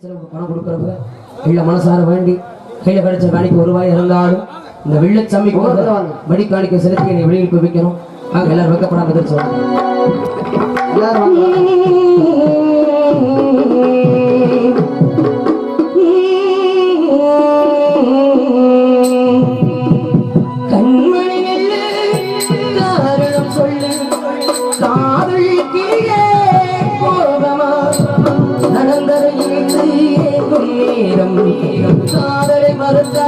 பணம் கொடுக்குறப்ப இல்ல மனசார வேண்டி கையில கிடைச்ச காணிக்கு ஒரு ரூபாய் இருந்தாலும் இந்த வெள்ளச்சாமிக்கு ஒரு மடி காணிக்க செலுத்தி என்னை வெளியில் போய் வைக்கணும். நாங்க எல்லாரும் வைக்கப்படாம எதிர்த்து எல்லாரும் வாங்க. கண்மணி காதலை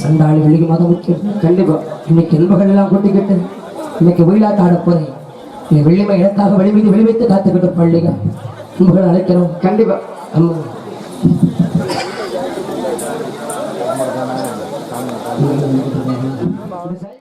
சண்டாளி வெள்ளிக்கு மதம் முக்கியம். கண்டிப்பா. இன்னைக்கு என்பகள் எல்லாம் கொட்டிக்கிட்டு இன்னைக்கு வெயிலாட்ட போறேன். வெள்ளிமை இடத்தாக வெளிமீது வெளிவைத்து காத்துக்கிட்டு பள்ளிகா உங்களை அழைக்கிறோம். கண்டிப்பா. ஆமா Thank you.